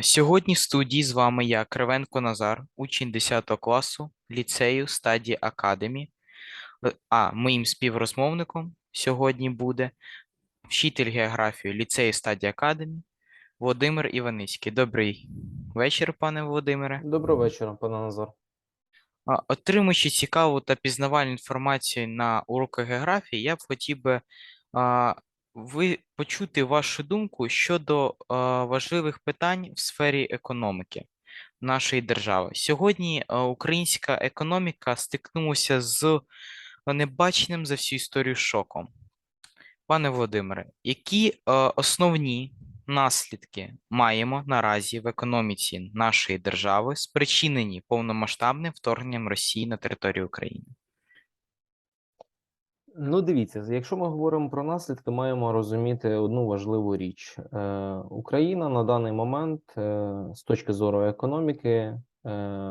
Сьогодні в студії з вами я, Кривенко Назар, учень 10 класу ліцею стадії Академі. Е, А моїм співрозмовником сьогодні буде вчитель географії ліцею стадії Академі Володимир Іваницький. Добрий вечір, пане Володимире. Доброго вечора, пане Назар. Отримуючи цікаву та пізнавальну інформацію на уроках географії, я б хотів би ви почути вашу думку щодо важливих питань в сфері економіки нашої держави. Сьогодні українська економіка стикнулася з небаченим за всю історію шоком. Пане Володимире, які основні наслідки маємо наразі в економіці нашої держави, спричинені повномасштабним вторгненням Росії на територію України? Ну, дивіться, якщо ми говоримо про наслідки, маємо розуміти одну важливу річ. Е, Україна на даний момент, е, з точки зору економіки, е,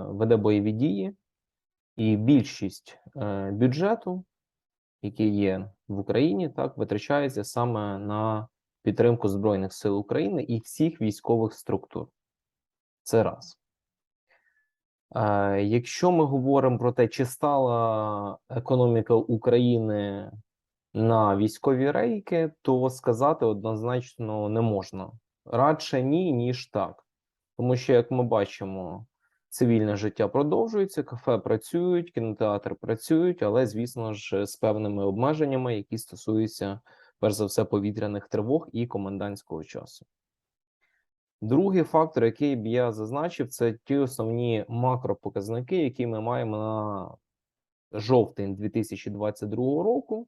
веде бойові дії, і більшість е, бюджету, який є в Україні, так витрачається саме на підтримку Збройних сил України і всіх військових структур. Це раз. Е, Якщо ми говоримо про те, чи стала економіка України на військові рейки, то сказати однозначно не можна. Радше ні, ніж так. Тому що, як ми бачимо, цивільне життя продовжується, кафе працюють, кінотеатри працюють, але, звісно ж, з певними обмеженнями, які стосуються, перш за все, повітряних тривог і комендантського часу. Другий фактор, який б я зазначив, це ті основні макропоказники, які ми маємо на жовтень 2022 року,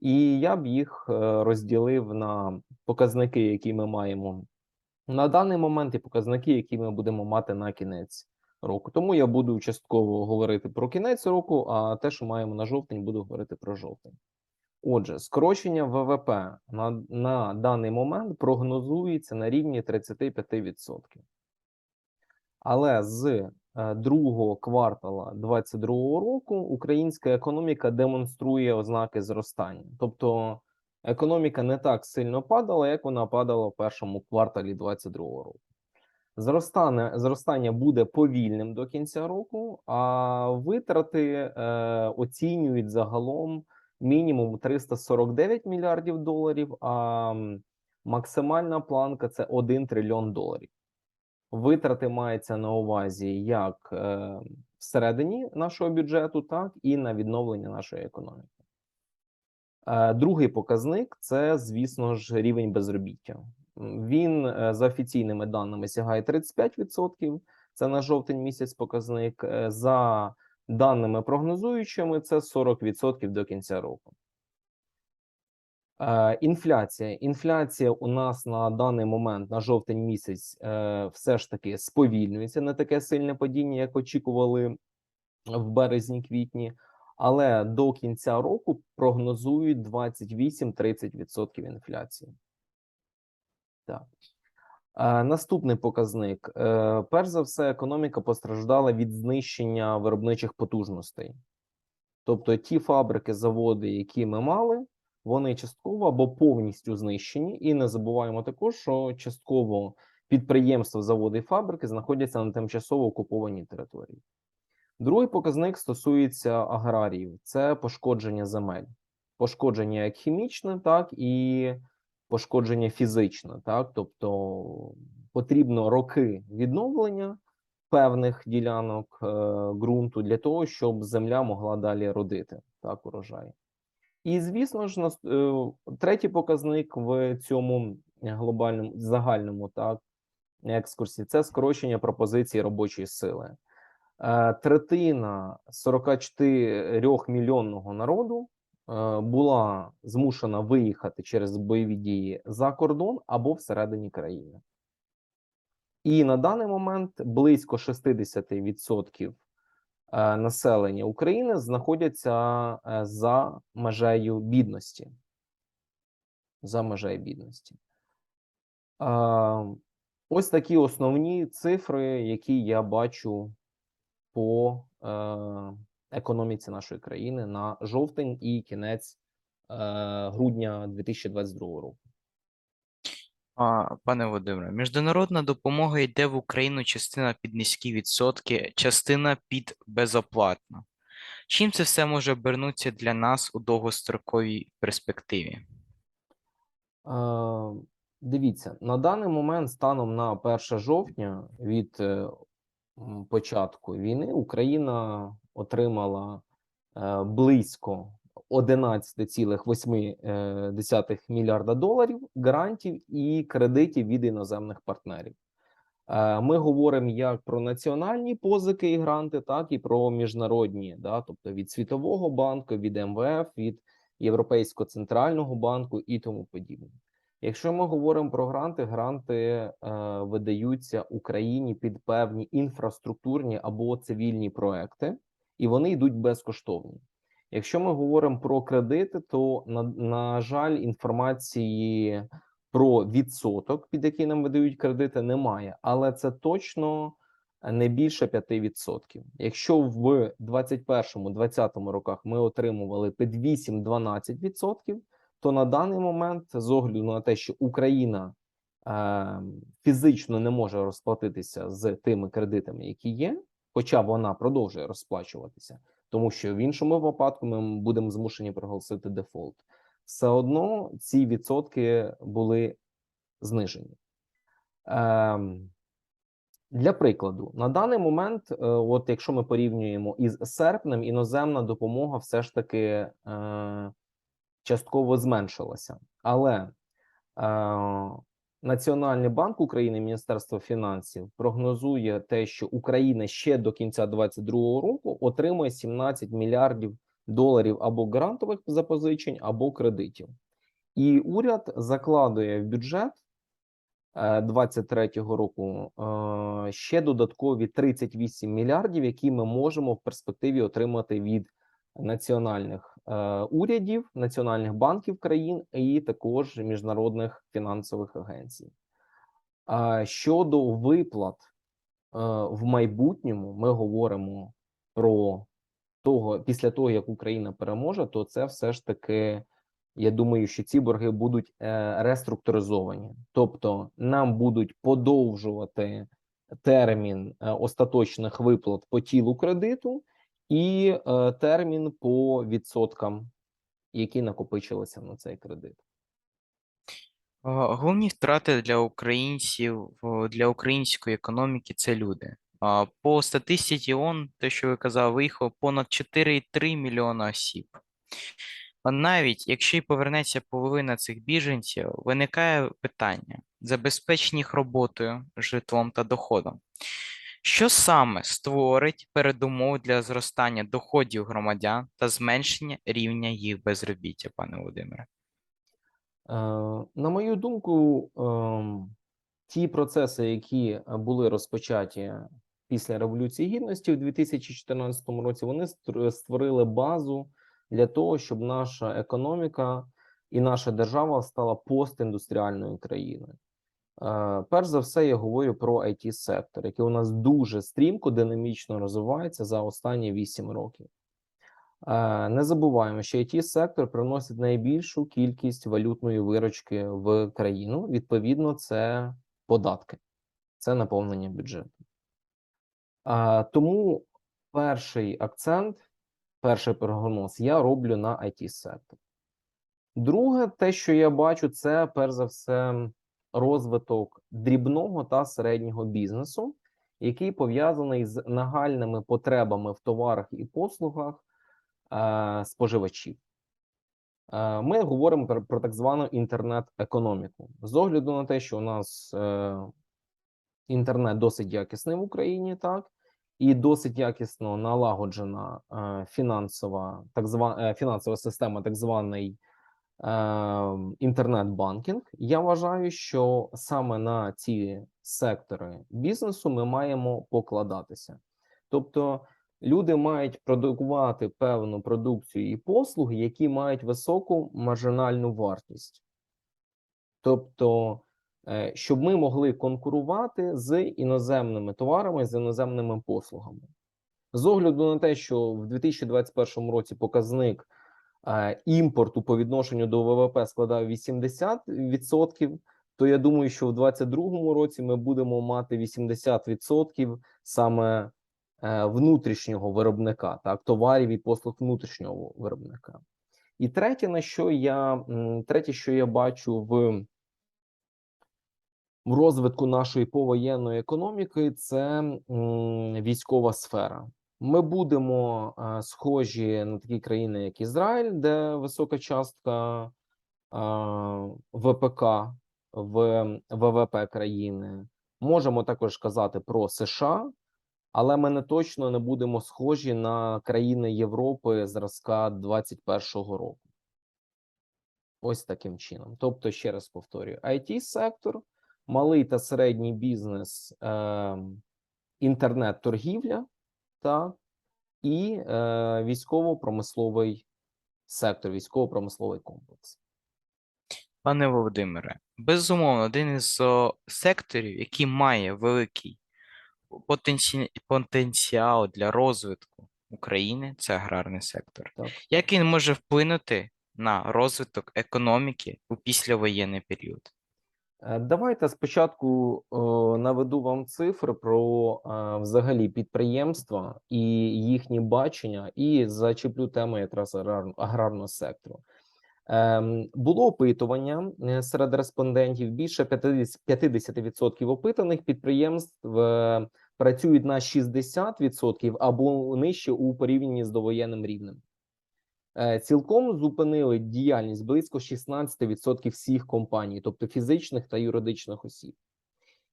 і я б їх е, розділив на показники, які ми маємо на даний момент, і показники, які ми будемо мати на кінець року. Тому я буду частково говорити про кінець року, а те, що маємо на жовтень, буду говорити про жовтень. Отже, скорочення ВВП на, на даний момент прогнозується на рівні 35%. Але з е, другого квартала 2022 року українська економіка демонструє ознаки зростання. Тобто економіка не так сильно падала, як вона падала в першому кварталі 2022 року. Зростання, зростання буде повільним до кінця року, а витрати е, оцінюють загалом мінімум 349 мільярдів доларів, а максимальна планка це 1 трильйон доларів. Витрати мається на увазі як е, всередині нашого бюджету, так і на відновлення нашої економіки. Е, Другий показник це, звісно ж, рівень безробіття. Він е, за офіційними даними сягає 35%. Це на жовтень місяць показник. Е, За даними прогнозуючими, це 40% до кінця року. Е, Інфляція. Інфляція у нас на даний момент на жовтень місяць е, все ж таки сповільнюється. Не таке сильне падіння, як очікували в березні-квітні, але до кінця року прогнозують 28-30% інфляції. Так. Е, Наступний показник. Е, Перш за все, економіка постраждала від знищення виробничих потужностей. Тобто ті фабрики, заводи, які ми мали, вони частково або повністю знищені. І не забуваємо також, що частково підприємства, заводи і фабрики знаходяться на тимчасово окупованій території. Другий показник стосується аграріїв: це пошкодження земель, пошкодження як хімічне, так і пошкодження фізичне. Так, тобто потрібно роки відновлення певних ділянок е, ґрунту для того, щоб земля могла далі родити так урожай. І звісно ж, нас- е, третій показник в цьому глобальному загальному так екскурсі це скорочення пропозиції робочої сили. Е, Третина 44 мільйонного народу була змушена виїхати через бойові дії за кордон або всередині країни. І на даний момент близько 60% е, населення України знаходяться е, за межею бідності. За межею бідності. Е, Ось такі основні цифри, які я бачу по е, економіці нашої країни на жовтень і кінець е, грудня 2022 року. А, Пане Володимире, міжнародна допомога йде в Україну частина під низькі відсотки, частина під безоплатно. Чим це все може обернутися для нас у довгостроковій перспективі? Е, Дивіться, на даний момент, станом на 1 жовтня від е, початку війни, Україна отримала е, близько 11,8 мільярда доларів грантів і кредитів від іноземних партнерів. Е, Ми говоримо як про національні позики і гранти, так і про міжнародні, да, тобто від Світового банку, від МВФ, від Європейського центрального банку і тому подібне. Якщо ми говоримо про гранти, гранти е, видаються Україні під певні інфраструктурні або цивільні проекти, і вони йдуть безкоштовні. Якщо ми говоримо про кредити, то на, на жаль, інформації про відсоток, під який нам видають кредити, немає, але це точно не більше 5%. Якщо в 21-20 роках ми отримували під 8-12%, то на даний момент, з огляду на те, що Україна е, фізично не може розплатитися з тими кредитами, які є, хоча вона продовжує розплачуватися, тому що в іншому випадку ми будемо змушені проголосити дефолт. Все одно ці відсотки були знижені. Ем, для прикладу, на даний момент, е, от якщо ми порівнюємо із серпнем, іноземна допомога все ж таки е, частково зменшилася. Але е, Національний банк України, Міністерство фінансів прогнозує те, що Україна ще до кінця 2022 року отримує 17 мільярдів доларів або грантових запозичень, або кредитів. І уряд закладує в бюджет 23-го року е, ще додаткові 38 мільярдів, які ми можемо в перспективі отримати від національних е, урядів, національних банків країн і також міжнародних фінансових агенцій. Щодо виплат е, в майбутньому, ми говоримо про того, після того як Україна переможе, то це все ж таки. Я думаю, що ці борги будуть е, реструктуризовані, тобто нам будуть подовжувати термін остаточних виплат по тілу кредиту і е, термін по відсоткам, які накопичилися на цей кредит. Головні втрати для українців, для української економіки це люди. По статистиці ООН, те, що ви казали, виїхало понад 4,3 мільйона осіб. Навіть якщо й повернеться половина цих біженців, виникає питання: забезпечення їх роботою, житлом та доходом. Що саме створить передумови для зростання доходів громадян та зменшення рівня їх безробіття, пане Володимире? Е, На мою думку, ем, ті процеси, які були розпочаті після Революції Гідності у 2014 році, вони створили базу для того, щоб наша економіка і наша держава стала постіндустріальною країною. Е, Перш за все, я говорю про it сектор який у нас дуже стрімко, динамічно розвивається за останні 8 років. Е, Не забуваємо, що it сектор приносить найбільшу кількість валютної виручки в країну. Відповідно, це податки, це наповнення бюджету. Е, Тому перший акцент, перший прогноз я роблю на it сектор. Друге, те, що я бачу, це перш за все розвиток дрібного та середнього бізнесу, який пов'язаний з нагальними потребами в товарах і послугах е, споживачів. Е, Ми говоримо про, про так звану інтернет-економіку. З огляду на те, що у нас е, інтернет досить якісний в Україні, так, і досить якісно налагоджена е, фінансова, так звана, е, фінансова система, так званий інтернет-банкінг. Я вважаю, що саме на ці сектори бізнесу ми маємо покладатися. Тобто люди мають продукувати певну продукцію і послуги, які мають високу маржинальну вартість. Тобто, е, щоб ми могли конкурувати з іноземними товарами, з іноземними послугами. З огляду на те, що в 2021 році показник імпорту по відношенню до ВВП складав 80%, то я думаю, що в 2022 році ми будемо мати 80% саме е, внутрішнього виробника, так, товарів і послуг внутрішнього виробника. І третє, на що я третє, що я бачу в, в розвитку нашої повоєнної економіки, це військова сфера. Ми будемо е, схожі на такі країни, як Ізраїль, де висока частка е, ВПК в ВВП країни. Можемо також казати про США, але ми не точно не будемо схожі на країни Європи зразка 21-го року. Ось таким чином. Тобто, ще раз повторюю: it сектор малий та середній бізнес, е, інтернет-торгівля, так, і е, військово-промисловий сектор, військово-промисловий комплекс. Пане Володимире, безумовно, один із о, секторів, який має великий потенці... потенціал для розвитку України, це аграрний сектор. Так. Як він може вплинути на розвиток економіки у післявоєнний період? Е, Давайте спочатку е, наведу вам цифри про е, взагалі підприємства і їхні бачення, і зачеплю тему якраз аграр- аграрного сектору. Ем, Було опитування серед респондентів. Більше 50 50% опитаних підприємств працюють на 60% або нижче у порівнянні з довоєнним рівнем. Е, Цілком зупинили діяльність близько 16% всіх компаній, тобто фізичних та юридичних осіб.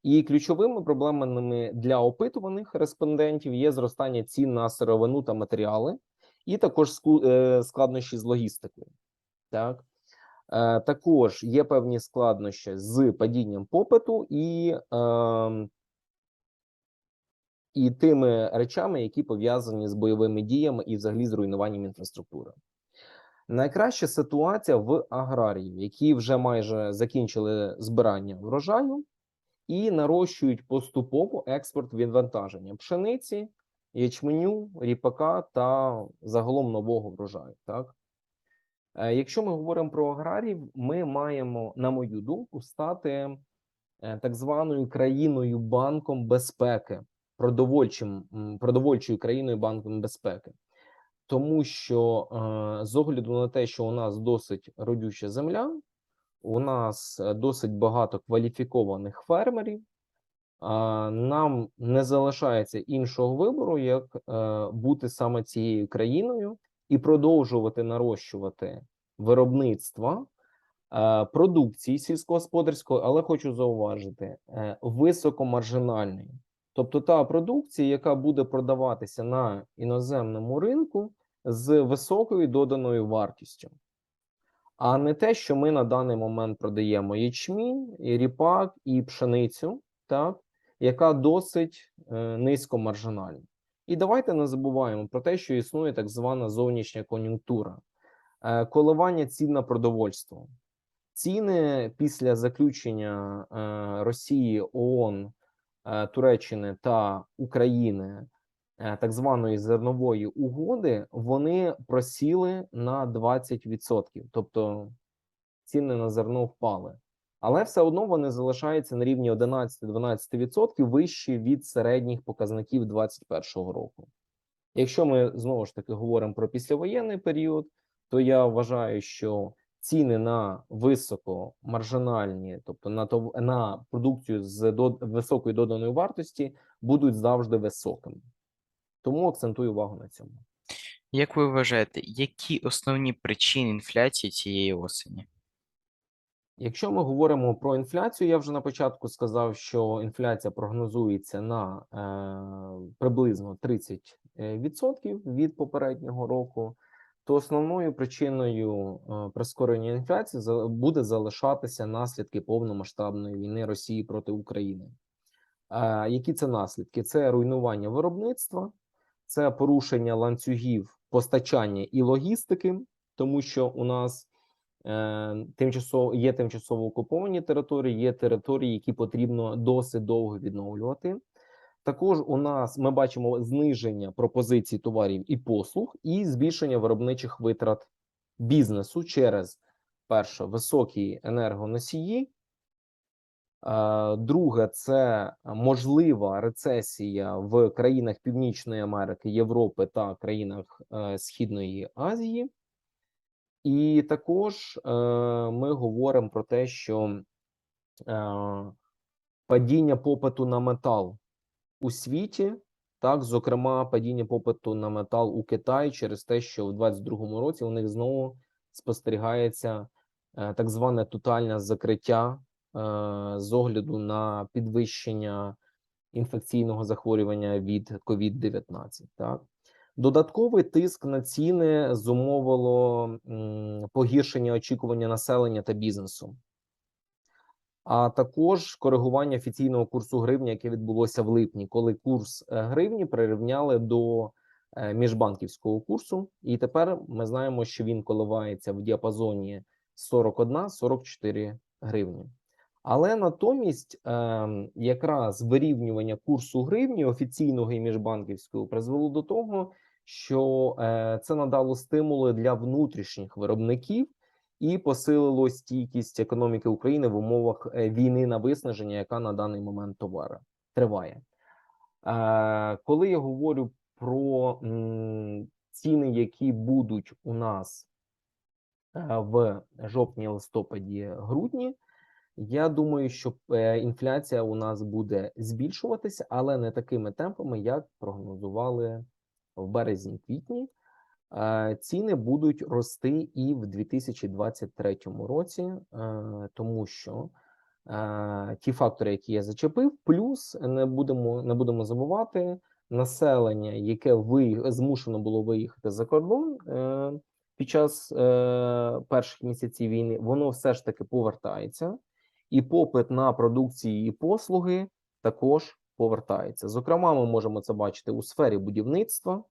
І ключовими проблемами для опитуваних респондентів є зростання цін на сировину та матеріали, і також е, складнощі з логістикою. Так? Е, Також є певні складнощі з падінням попиту і, е, і тими речами, які пов'язані з бойовими діями і взагалі з руйнуванням інфраструктури. Найкраща ситуація в аграріїв, які вже майже закінчили збирання врожаю і нарощують поступово експорт відвантаження пшениці, ячменю, ріпака та загалом нового врожаю. Так? Е, Якщо ми говоримо про аграріїв, ми маємо, на мою думку, стати е, так званою країною банком безпеки, продовольчим, продовольчою країною банком безпеки. Тому що е, з огляду на те, що у нас досить родюча земля, у нас е, досить багато кваліфікованих фермерів, нам не залишається іншого вибору, як е, бути саме цією країною і продовжувати нарощувати виробництва продукції сільськогосподарської, але хочу зауважити, високомаржинальної. Тобто та продукція, яка буде продаватися на іноземному ринку з високою доданою вартістю, а не те, що ми на даний момент продаємо ячмінь, і ріпак і пшеницю, так, яка досить е, низькомаржинальна. І давайте не забуваємо про те, що існує так звана зовнішня кон'юнктура, е, коливання цін на продовольство. Ціни після заключення е, Росії, ООН, Туреччини та України е, так званої зернової угоди, вони просіли на 20%. Тобто ціни на зерно впали. Але все одно вони залишаються на рівні 11-12% вищі від середніх показників 2021 року. Якщо ми знову ж таки говоримо про післявоєнний період, то я вважаю, що ціни на високомаржинальні, тобто на тов... на продукцію з до... високою доданою вартості, будуть завжди високими. Тому акцентую увагу на цьому. Як ви вважаєте, які основні причини інфляції цієї осені? Якщо ми говоримо про інфляцію, я вже на початку сказав, що інфляція прогнозується на е, приблизно 30% від попереднього року, то основною причиною е, прискорення інфляції буде залишатися наслідки повномасштабної війни Росії проти України. Е, які це наслідки? Це руйнування виробництва, це порушення ланцюгів постачання і логістики, тому що у нас е, тимчасово є тимчасово окуповані території, є території, які потрібно досить довго відновлювати. Також у нас ми бачимо зниження пропозицій товарів і послуг, і збільшення виробничих витрат бізнесу через перше високі енергоносії, Е, Друге, це можлива рецесія в країнах Північної Америки, Європи та країнах е, Східної Азії. І також е, ми говоримо про те, що падіння попиту на метал у світі, так, зокрема, падіння попиту на метал у Китаї через те, що у 2022 році у них знову спостерігається е, так зване тотальне закриття е, з огляду на підвищення інфекційного захворювання від COVID-19. Так. Додатковий тиск на ціни зумовило погіршення очікування населення та бізнесу, а також коригування офіційного курсу гривні, яке відбулося в липні, коли курс е, гривні прирівняли до е, міжбанківського курсу. І тепер ми знаємо, що він коливається в діапазоні 41-44 гривні. Але натомість ем, якраз вирівнювання курсу гривні офіційного і міжбанківського призвело до того, що е, це надало стимули для внутрішніх виробників і посилило стійкість економіки України в умовах е, війни на виснаження, яка на даний момент товара триває. Е, коли я говорю про ціни, які будуть у нас е, в жовтні, листопаді, грудні. Я думаю, що інфляція у нас буде збільшуватися, але не такими темпами, як прогнозували в березні-квітні. Е, Ціни будуть рости і в 2023 році, е, тому що е, ті фактори, які я зачепив, плюс не будемо не будемо забувати населення, яке ви змушено було виїхати за кордон під час перших місяців війни, воно все ж таки повертається і попит на продукції і послуги також повертається. Зокрема, ми можемо це бачити у сфері будівництва,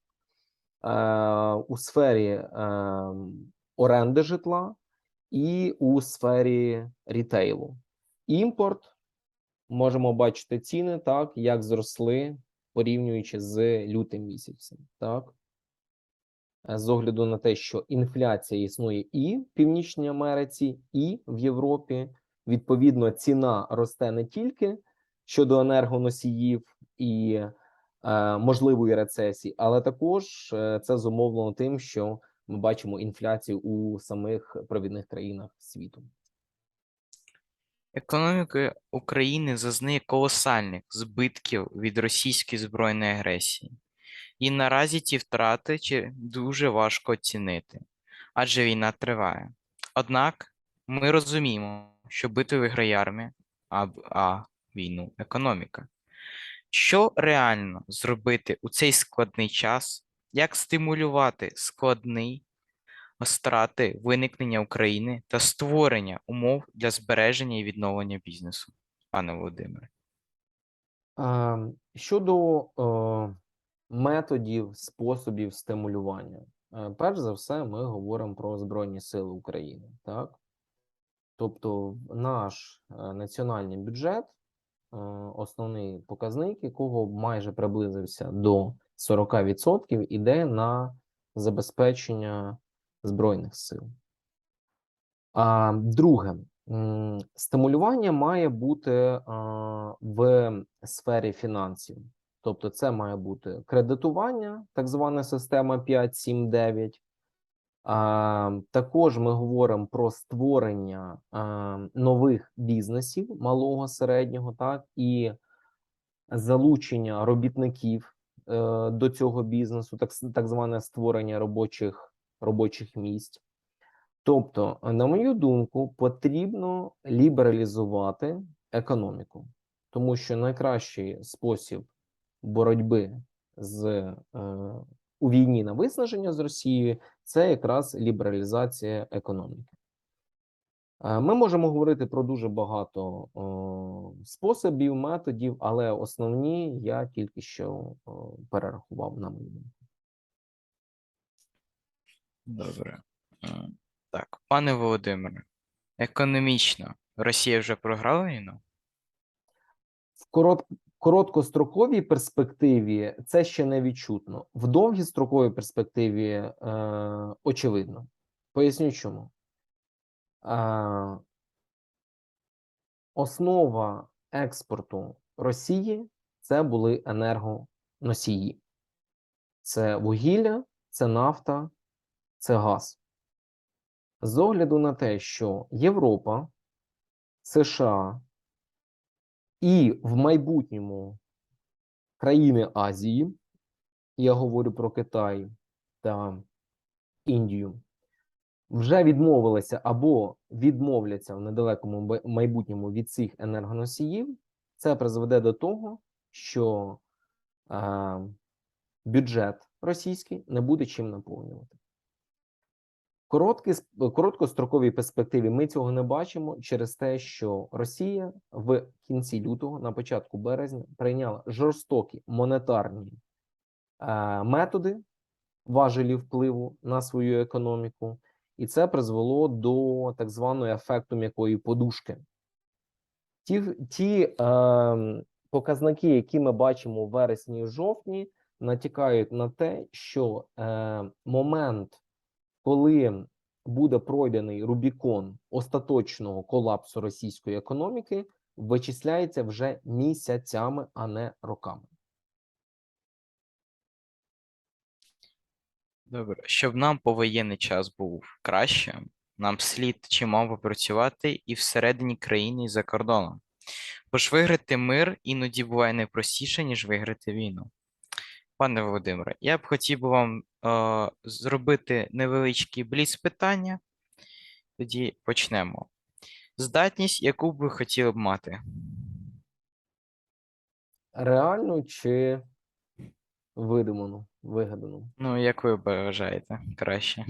у сфері е, оренди житла і у сфері рітейлу. Імпорт можемо бачити ціни, так як зросли порівнюючи з лютим місяцем. Так Е, з огляду на те, що інфляція існує і в Північній Америці, і в Європі. Відповідно, ціна росте не тільки щодо енергоносіїв і е, можливої рецесії, але також е, це зумовлено тим, що ми бачимо інфляцію у самих провідних країнах світу. Економіка України зазнає колосальних збитків від російської збройної агресії. І наразі ті втрати дуже важко оцінити, адже війна триває. Однак ми розуміємо, що битву виграє армія, а, а війну економіка. Що реально зробити у цей складний час? Як стимулювати складний страти виникнення України та створення умов для збереження і відновлення бізнесу, пане Володимире? Щодо методів, способів стимулювання, Е, перш за все, ми говоримо про Збройні Сили України, так? Тобто, наш е, національний бюджет, основний показник, якого майже приблизився до 40%, іде на забезпечення Збройних сил. А, друге, стимулювання має бути в сфері фінансів. Тобто, це має бути кредитування, так звана система 5-7-9. Також ми говоримо про створення нових бізнесів малого середнього, так і залучення робітників е, до цього бізнесу, так, так зване створення робочих, робочих місць. Тобто, на мою думку, потрібно лібералізувати економіку, тому що найкращий спосіб боротьби з е, у війні на виснаження з Росією це якраз лібералізація економіки. Е, Ми можемо говорити про дуже багато о, способів, методів, але основні я тільки що о, перерахував на мою думку. Добре. Е, Так, пане Володимире, економічно Росія вже програла війну? В корот, короткостроковій перспективі це ще не відчутно. В довгістроковій перспективі е, очевидно. Поясню чому. Е, основа експорту Росії це були енергоносії. Це вугілля, це нафта, це газ. З огляду на те, що Європа, США і в майбутньому країни Азії, я говорю про Китай та Індію, вже відмовилися або відмовляться в недалекому майбутньому від цих енергоносіїв, це призведе до того, що е, бюджет російський не буде чим наповнювати. Короткі, короткостроковій перспективі ми цього не бачимо через те, що Росія в кінці лютого, на початку березня, прийняла жорстокі монетарні е, методи важелі впливу на свою економіку, і це призвело до так званого ефекту м'якої подушки. Ті, ті е, показники, які ми бачимо у вересні і жовтні, натякають на те, що е, момент, коли буде пройдений Рубікон остаточного колапсу російської економіки, вичисляється вже місяцями, а не роками. Добре, щоб нам повоєнний час був кращим, нам слід чимало попрацювати і всередині країни, і за кордоном. Бо ж виграти мир іноді буває найпростіше, ніж виграти війну. Пане Володимире, я б хотів би вам зробити невеличкий бліц питання. Тоді почнемо. Здатність, яку б ви хотіли б мати? Реально чи видуману, вигадану? Ну, як ви бажаєте краще?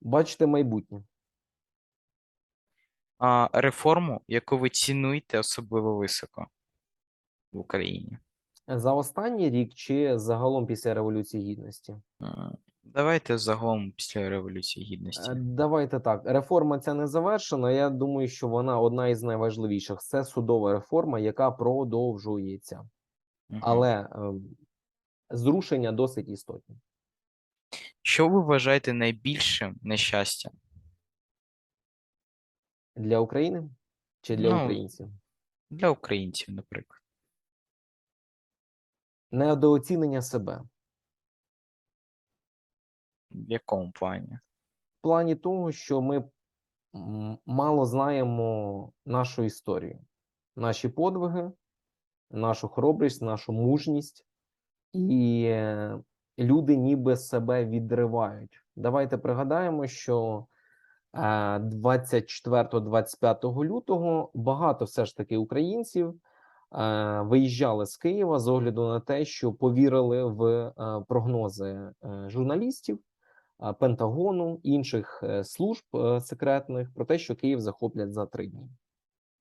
Бачите майбутнє. А, реформу, яку ви цінуєте особливо високо в Україні? За останній рік чи загалом після Революції Гідності? Е, Давайте загалом після Революції Гідності. Е, Давайте так. Реформа ця не завершена. Я думаю, що вона одна із найважливіших. Це судова реформа, яка продовжується, Мгм. але е, зрушення досить істотні. Що ви вважаєте найбільшим нещастям? Для України чи для Ну, українців? Для українців, наприклад. Недооцінення себе В якому плані? в плані того, що ми мало знаємо нашу історію, наші подвиги, нашу хоробрість, нашу мужність, і е, люди ніби себе відривають. Давайте пригадаємо, що е, 24-25 лютого багато все ж таки українців е, виїжджали з Києва з огляду на те, що повірили в е, прогнози е, журналістів. е, Пентагону, інших е, служб е, секретних про те, що Київ захоплять за три дні.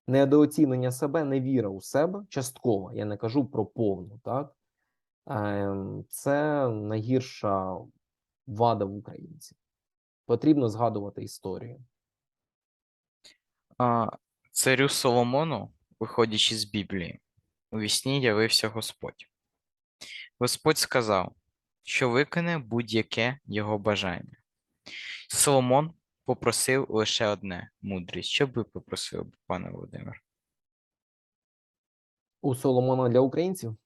Недооцінення себе, невіра у себе, частково, я не кажу про повну, так? Ем, Це найгірша вада в українців. Потрібно згадувати історію. А, царю Соломону, виходячи з Біблії, у вісні явився Господь. Господь сказав, що виконе будь-яке його бажання. Соломон попросив лише одне мудрість. Що б ви попросили, пане Володимир? У Соломона для українців.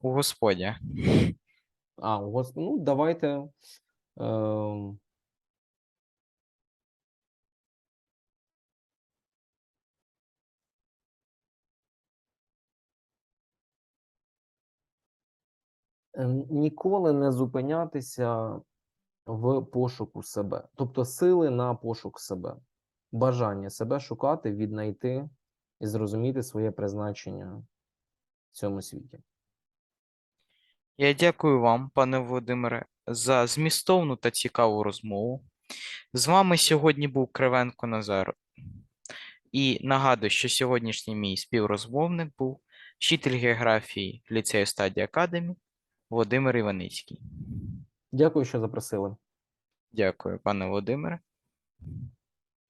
У Господя. А, у вас, ну, давайте. Ем, ніколи не зупинятися в пошуку себе, тобто сили на пошук себе, бажання себе шукати, віднайти і зрозуміти своє призначення в цьому світі. Я дякую вам, пане Володимире, за змістовну та цікаву розмову. З вами сьогодні був Кривенко Назар. І нагадую, що сьогоднішній мій співрозмовник був вчитель географії ліцею стадії Академі Володимир Іваницький. Дякую, що запросили. Дякую, пане Володимире.